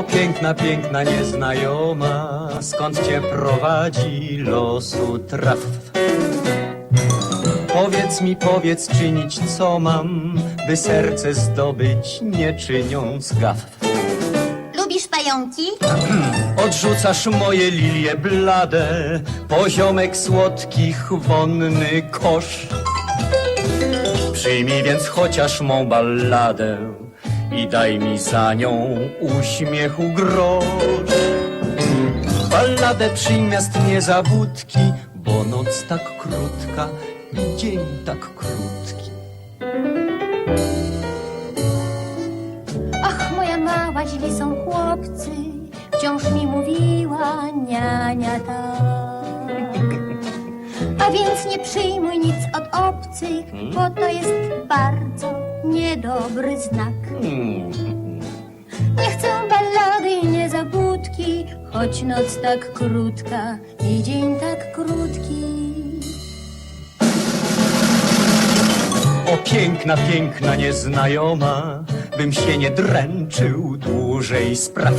O piękna, piękna nieznajoma, skąd cię prowadzi losu traf? Powiedz mi, powiedz czynić co mam, by serce zdobyć, nie czyniąc gaf. Lubisz pająki? Odrzucasz moje lilie blade, poziomek słodkich, wonny kosz. Przyjmij więc chociaż mą balladę i daj mi za nią uśmiechu grosz. Balladę przyjm miast niezabudki, bo noc tak krótka i dzień tak krótki. Ach, moja mała, źli są chłopcy, wciąż mi mówiła niania tak. A więc nie przyjmuj nic od obcych, bo to jest bardzo niedobry znak. Hmm. Nie chcę ballady i niezabudki, choć noc tak krótka i dzień tak krótki. O piękna, piękna nieznajoma, bym się nie dręczył dłużej spraw.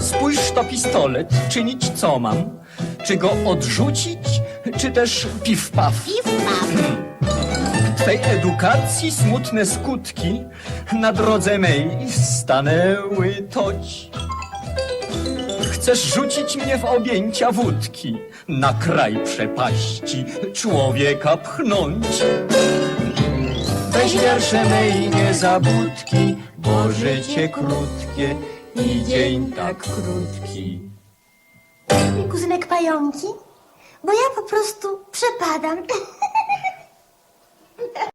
Spójrz to pistolet, czynić co mam? Czy go odrzucić, czy też piw-paw? I wpaw. Twej edukacji smutne skutki na drodze mej stanęły toć. Chcesz rzucić mnie w objęcia wódki, na kraj przepaści człowieka pchnąć. Weź wiersze mej niezabudki, bo życie krótkie i dzień tak krótki. Kuzynek pająki? Bo ja po prostu przepadam.